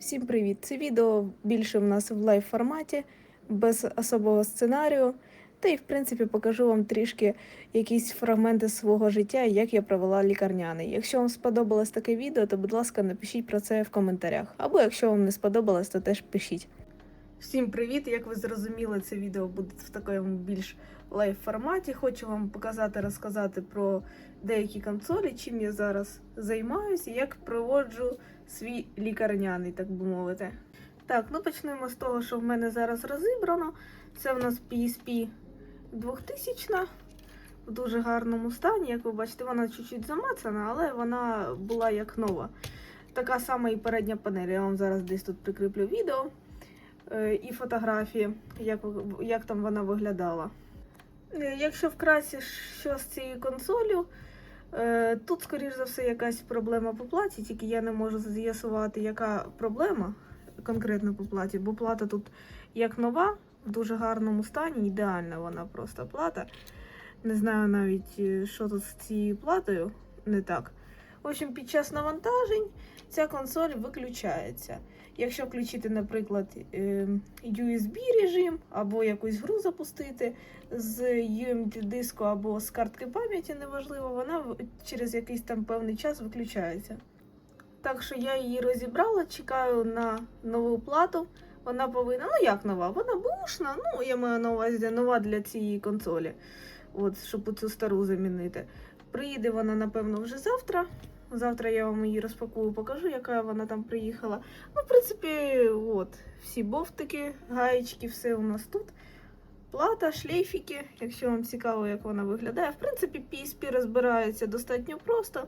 Всім привіт! Це відео більше в нас в лайв форматі, без особого сценарію. Та й в принципі покажу вам трішки якісь фрагменти свого життя, як я провела лікарняний. Якщо вам сподобалось таке відео, то будь ласка, напишіть про це в коментарях. Або якщо вам не сподобалось, то теж пишіть. Всім привіт! Як ви зрозуміли, це відео буде в такому більш лайв форматі. Хочу вам показати, розказати про деякі консолі, чим я зараз займаюся, і як проводжу свій лікарняний, так би мовити. Так, ну почнемо з того, що в мене зараз розібрано. Це в нас PSP 2000 в дуже гарному стані. Як ви бачите, вона чуть-чуть замацана, але вона була як нова. Така сама і передня панель. Я вам зараз десь тут прикріплю відео і фотографії, як, як там вона виглядала. Е, Якщо вкратце, що з цією консолью, Е, Тут, скоріш за все, якась проблема по платі, тільки я не можу з'ясувати, яка проблема конкретно по платі, бо плата тут як нова, в дуже гарному стані, ідеальна вона просто плата. Не знаю навіть, е, що тут з цією платою не так. В общем, під час навантажень ця консоль виключається. Якщо включити, наприклад, е, USB режим або якусь гру запустити з UMD диску або з картки пам'яті, неважливо, вона через якийсь там певний час виключається. Так що я її розібрала, чекаю на нову плату. Вона повинна, ну як нова, вона бушна, ну я маю на увазі нова для цієї консолі, от, щоб цю стару замінити. Приїде вона, напевно, вже завтра. Завтра я вам її розпакую, покажу, яка вона там приїхала. Ну, в принципі, от, всі бовтики, гаєчки, все у нас тут. Плата, шлейфіки, якщо вам цікаво, як вона виглядає. В принципі, PSP розбирається достатньо просто.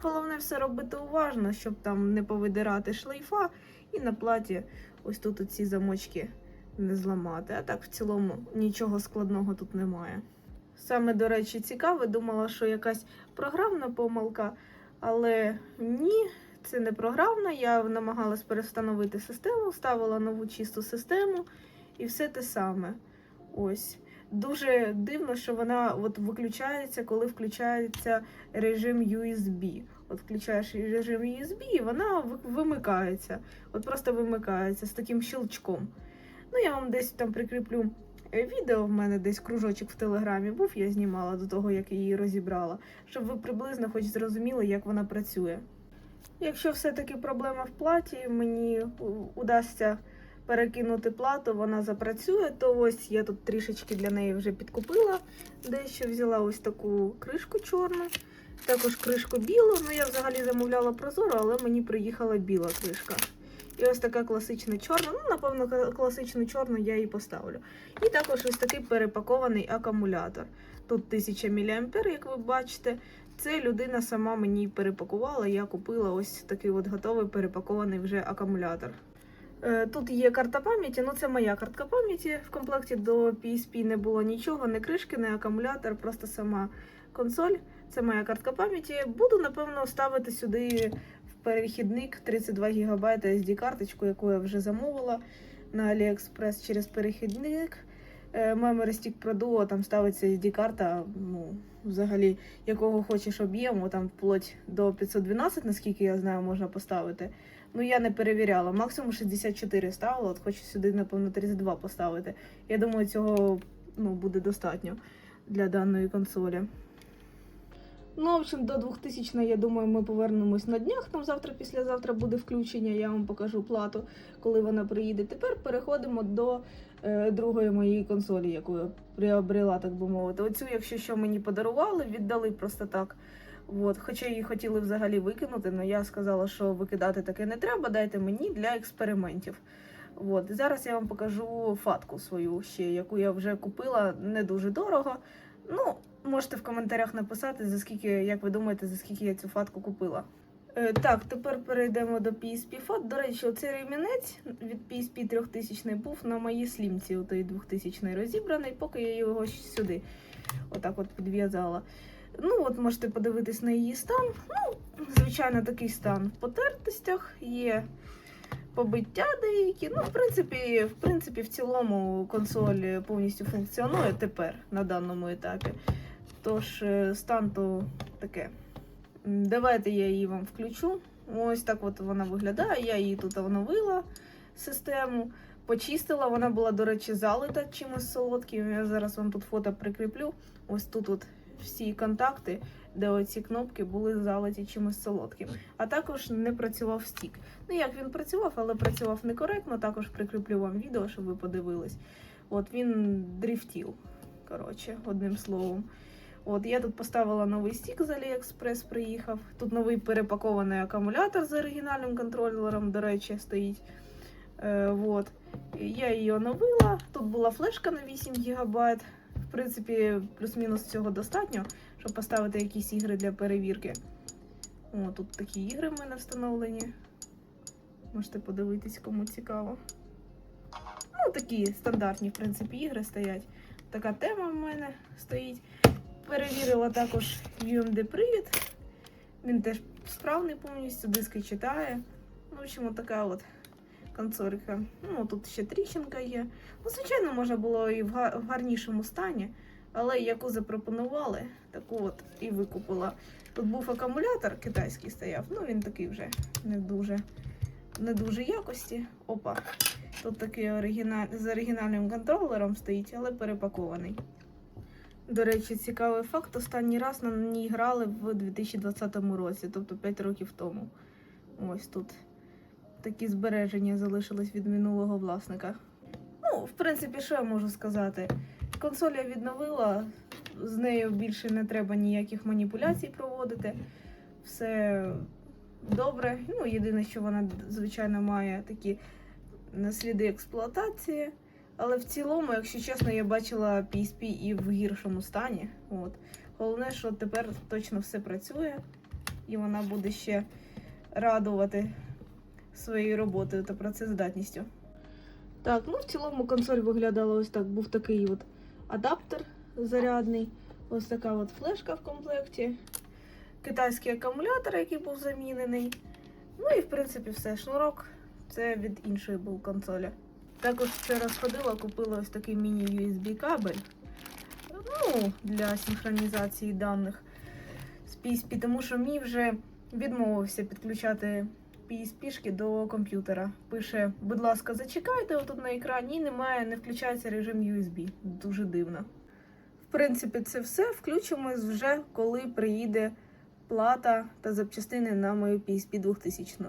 Головне все робити уважно, щоб там не повидирати шлейфа і на платі ось тут оці замочки не зламати. А так в цілому нічого складного тут немає. Саме, до речі, цікаве, думала, що якась програмна помилка, але ні, це не програмна. Я намагалась перестановити систему, ставила нову чисту систему і все те саме. Ось. Дуже дивно, що вона от виключається, коли включається режим USB. От включаєш режим USB, і вона вимикається. От просто вимикається з таким щелчком. Ну, я вам десь там прикріплю відео. В мене десь кружочок в телеграмі був, я знімала до того, як її розібрала, щоб ви приблизно хоч зрозуміли, як вона працює. Якщо все-таки проблема в платі, мені удасться перекинути плату, вона запрацює, то ось я тут трішечки для неї вже підкупила. Дещо взяла ось таку кришку чорну, також кришку білу. Ну я взагалі замовляла прозору, але мені приїхала біла кришка. І ось така класична чорна. Ну, напевно, класичну чорну я її поставлю. І також ось такий перепакований акумулятор. Тут 1000 мА, як ви бачите. Це людина сама мені перепакувала. Я купила ось такий от готовий перепакований вже акумулятор. Е, Тут є карта пам'яті, ну це моя картка пам'яті. В комплекті до PSP не було нічого, не кришки, не акумулятор, просто сама консоль. Це моя картка пам'яті. Буду, напевно, ставити сюди перехідник 32 ГБ SD-карточку, яку я вже замовила на AliExpress через перехідник. Е, Memory Stick Pro Duo, там ставиться SD-карта, ну, взагалі, якого хочеш об'єму, там вплоть до 512, наскільки я знаю, можна поставити. Ну, я не перевіряла. Максимум 64 ставила, от хочу сюди, напевно, 32 поставити. Я думаю, цього ну, буде достатньо для даної консолі. Ну, в общем, до 2000 я думаю, ми повернемось на днях. Там завтра, післязавтра буде включення. Я вам покажу плату, коли вона приїде. Тепер переходимо до е, другої моєї консолі, яку я приобрела, так би мовити. Оцю, якщо що мені подарували, віддали просто так. От, хоча її хотіли взагалі викинути, але я сказала, що викидати таке не треба, дайте мені для експериментів. От, зараз я вам покажу фатку свою ще, яку я вже купила не дуже дорого. Ну, можете в коментарях написати, за скільки, як ви думаєте, за скільки я цю фатку купила. Е, так, тепер перейдемо до PSP FAT. До речі, оцей ремінець від PSP 3000 був на моїй слімці, отої 2000 розібраний, поки я його сюди отак от підв'язала. Ну, от можете подивитись на її стан. Ну, звичайно, такий стан в потертостях, є побиття деякі. Ну, в принципі, в принципі, в цілому консоль повністю функціонує тепер на даному етапі. Тож, е, стан то таке. Давайте я її вам включу. Ось так от вона виглядає. Я її тут оновила систему, почистила. Вона була, до речі, залита чимось солодким. Я зараз вам тут фото прикріплю. Ось тут от всі контакти, де оці кнопки були залиті чимось солодким. А також не працював стік. Ну як він працював, але працював некоректно. Також прикріплю вам відео, щоб ви подивились. От він дрифтів. Коротше, одним словом. От я тут поставила новий стік з Aliexpress приїхав. Тут новий перепакований акумулятор з оригінальним контролером, до речі, стоїть. Е, вот. Я її оновила. Тут була флешка на 8 ГБ. В принципі, плюс-мінус цього достатньо, щоб поставити якісь ігри для перевірки. О, тут такі ігри в мене встановлені. Можете подивитись, кому цікаво. Ну, такі стандартні, в принципі, ігри стоять. Така тема в мене стоїть. Перевірила також UMD-привід. Він теж справний повністю, диски читає. Ну, В общем, така от консолька. Ну, тут ще тріщинка є. Ну, звичайно, може було і в гарнішому стані, але яку запропонували, таку от і викупила. Тут був акумулятор китайський стояв, ну він такий вже не дуже, не дуже якості. Опа. Тут такий оригіналь... з оригінальним контролером стоїть, але перепакований. До речі, цікавий факт. Останній раз на ній грали в 2020 році, тобто 5 років тому. Ось тут такі збереження залишились від минулого власника. Ну, в принципі, що я можу сказати? Консоль я відновила, з нею більше не треба ніяких маніпуляцій проводити. Все добре. Ну, єдине, що вона, звичайно, має такі сліди експлуатації. Але в цілому, якщо чесно, я бачила PSP і в гіршому стані. От. Головне, що тепер точно все працює, і вона буде ще радувати своєю роботою та працездатністю. Так, ну в цілому консоль виглядала ось так. Був такий от адаптер зарядний, ось така от флешка в комплекті, китайський акумулятор, який був замінений. Ну і в принципі все. Шнурок це від іншої був консолі. Також вчора сходила, купила ось такий міні-USB кабель. Ну, для синхронізації даних з PSP, тому що мій вже відмовився підключати PSP-шки до комп'ютера. Пише, будь ласка, зачекайте отут на екрані, і немає, не включається режим USB. Дуже дивно. В принципі, це все. Включимось вже, коли приїде плата та запчастини на мою PSP 2000.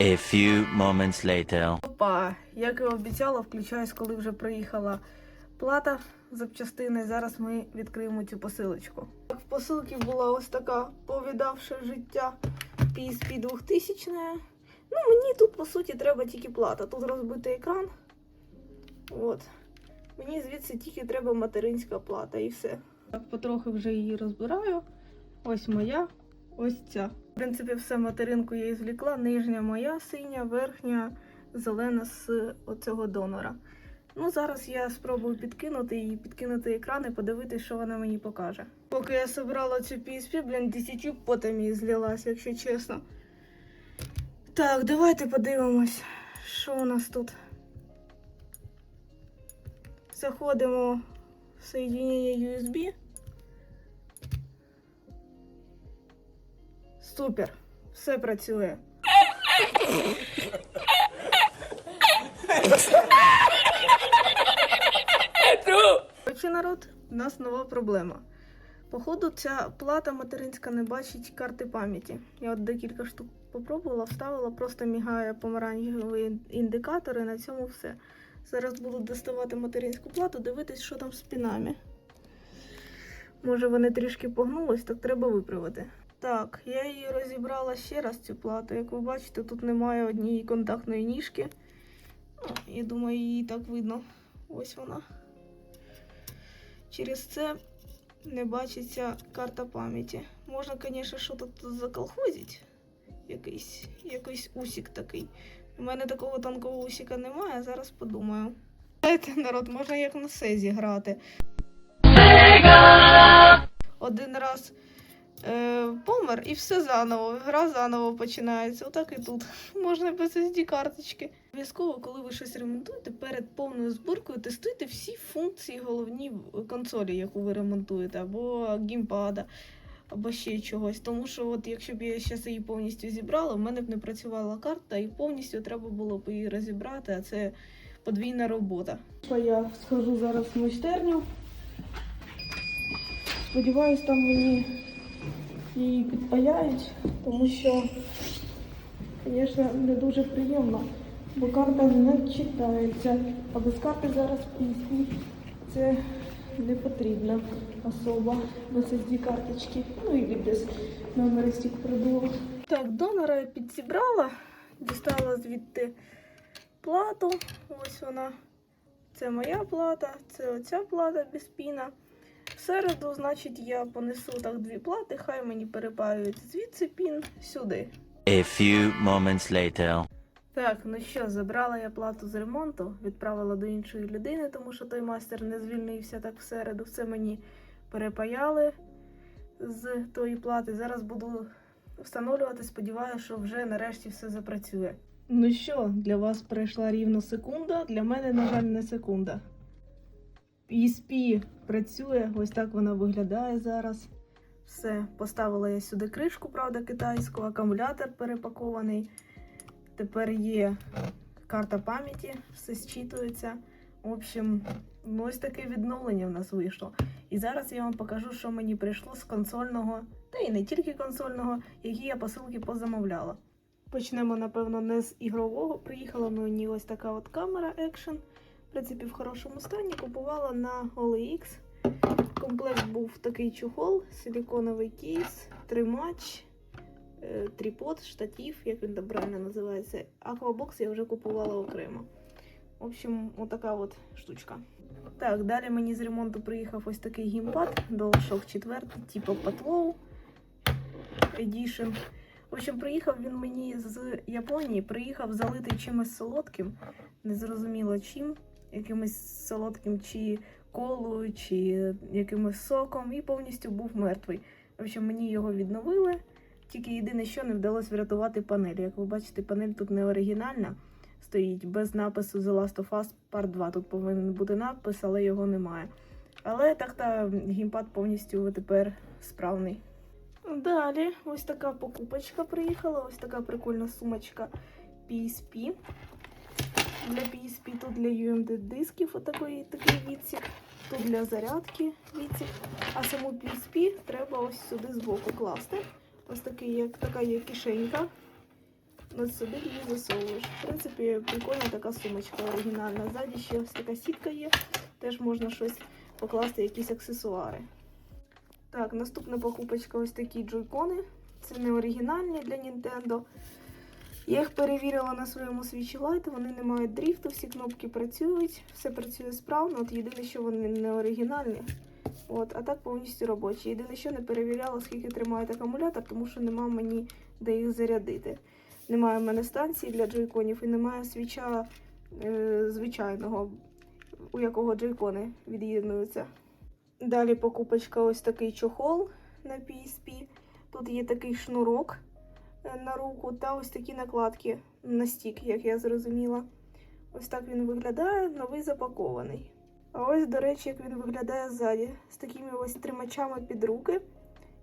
A few moments later. Опа, як і обіцяла, включаюсь, коли вже приїхала плата запчастини. Зараз ми відкриємо цю посилочку. В посилці була ось така повідавши життя PSP 2000. Ну, мені тут, по суті, треба тільки плата. Тут розбитий екран. От. Мені звідси тільки треба материнська плата і все. Так, потрохи вже її розбираю. Ось моя, ось ця. В принципі, все материнку я ізвлікла. Нижня моя синя, верхня зелена з оцього донора. Ну, зараз я спробую підкинути її, підкинути екран і подивитися, що вона мені покаже. Поки я собрала цю PSP, блін, десятю потом її злилась, якщо чесно. Так, давайте подивимось, що у нас тут. Заходимо в соєдинення USB. Супер, все працює. Коротше, народ, у нас нова проблема. Походу, ця плата материнська не бачить карти пам'яті. Я от декілька штук попробувала, вставила, просто мігає помаранчевий індикатор і на цьому все. Зараз буду доставати материнську плату, дивитись, що там з пінами. Може, вони трішки погнулись, так треба виправити. Так, я її розібрала ще раз цю плату. Як ви бачите, тут немає однієї контактної ніжки. Ну, я думаю, її так видно. Ось вона. Через це не бачиться карта пам'яті. Можна, звісно, що тут заколхозити. Якийсь, якийсь усік такий. У мене такого тонкого усіка немає, зараз подумаю. Знаєте, народ, можна як на сезі грати. Один раз е, помер і все заново. Гра заново починається. Отак і тут. Можна без SD карточки. Обов'язково, коли ви щось ремонтуєте, перед повною зборкою тестуйте всі функції головні консолі, яку ви ремонтуєте, або геймпада, або ще чогось. Тому що, от якщо б я зараз її повністю зібрала, в мене б не працювала карта, і повністю треба було б її розібрати, а це подвійна робота. Я схожу зараз в майстерню. Сподіваюсь, там мені її підпаяють, тому що, звісно, не дуже приємно, бо карта не читається. А без карти зараз пісні це не потрібна особа без SD карточки. Ну і без номера стік продував. Так, донора я підзібрала, дістала звідти плату. Ось вона. Це моя плата, це оця плата без піна. Середу, значить, я понесу так дві плати, хай мені перепаюють звідси пін сюди. A few moments later. Так, ну що, забрала я плату з ремонту, відправила до іншої людини, тому що той майстер не звільнився так в середу. Все мені перепаяли з тої плати. Зараз буду встановлювати. Сподіваюся, що вже нарешті все запрацює. Ну що, для вас пройшла рівно секунда, для мене, на жаль, не секунда. ESP працює, ось так вона виглядає зараз. Все, поставила я сюди кришку, правда, китайську, акумулятор перепакований. Тепер є карта пам'яті, все зчитується. В общем, ну ось таке відновлення в нас вийшло. І зараз я вам покажу, що мені прийшло з консольного, та й не тільки консольного, які я посилки позамовляла. Почнемо, напевно, не з ігрового. Приїхала мені ось така от камера Action. В принципі, в хорошому стані. Купувала на OLX. Комплект був такий чохол, силіконовий кейс, тримач, е, тріпод, штатив, як він там правильно називається. Аквабокс я вже купувала окремо. В общем, отака от штучка. Так, далі мені з ремонту приїхав ось такий геймпад DualShock 4, типу Patlow Edition. В общем, приїхав він мені з Японії, приїхав залитий чимось солодким, незрозуміло чим, якимось солодким чи колою, чи якимось соком, і повністю був мертвий. В общем, мені його відновили. Тільки єдине, що не вдалося врятувати панель. Як ви бачите, панель тут не оригінальна, стоїть без напису The Last of Us Part 2. Тут повинен бути надпис, але його немає. Але так та геймпад повністю тепер справний. Далі, ось така покупочка приїхала, ось така прикольна сумочка PSP. Для PSP тут для UMD дисків отакий такий відсік, тут для зарядки відсік. А саму PSP треба ось сюди збоку класти. Ось такий, як така є кишенька. Ось сюди її засовуєш. В принципі, прикольна така сумочка оригінальна. Ззаді ще ось така сітка є. Теж можна щось покласти, якісь аксесуари. Так, наступна покупочка ось такі джойкони. Це не оригінальні для Nintendo. Я їх перевірила на своєму Switch Lite, вони не мають дріфту, всі кнопки працюють, все працює справно. От єдине, що вони не оригінальні. От, а так повністю робочі. Єдине, що не перевіряла, скільки тримає акумулятор, тому що нема мені де їх зарядити. Немає в мене станції для джойконів і немає свіча е, звичайного, у якого джойкони від'єднуються. Далі покупочка ось такий чохол на PSP. Тут є такий шнурок на руку та ось такі накладки на стік, як я зрозуміла. Ось так він виглядає, новий запакований. А ось, до речі, як він виглядає ззаді, з такими ось тримачами під руки.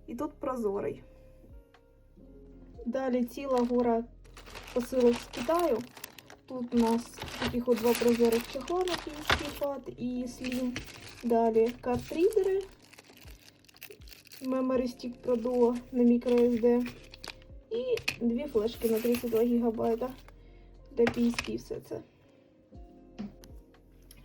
І тут прозорий. Далі ціла гора посилок з Китаю. Тут у нас таких два прозорих чехла на PSP і Slim. Далі картрідери. Memory Stick Pro Duo на microSD. І дві флешки на 32 ГБ для PSP все це.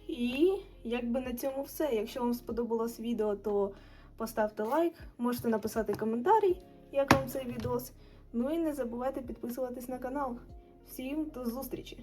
І якби на цьому все. Якщо вам сподобалось відео, то поставте лайк, можете написати коментарі, як вам цей відос. Ну і не забувайте підписуватись на канал. Всім до зустрічі!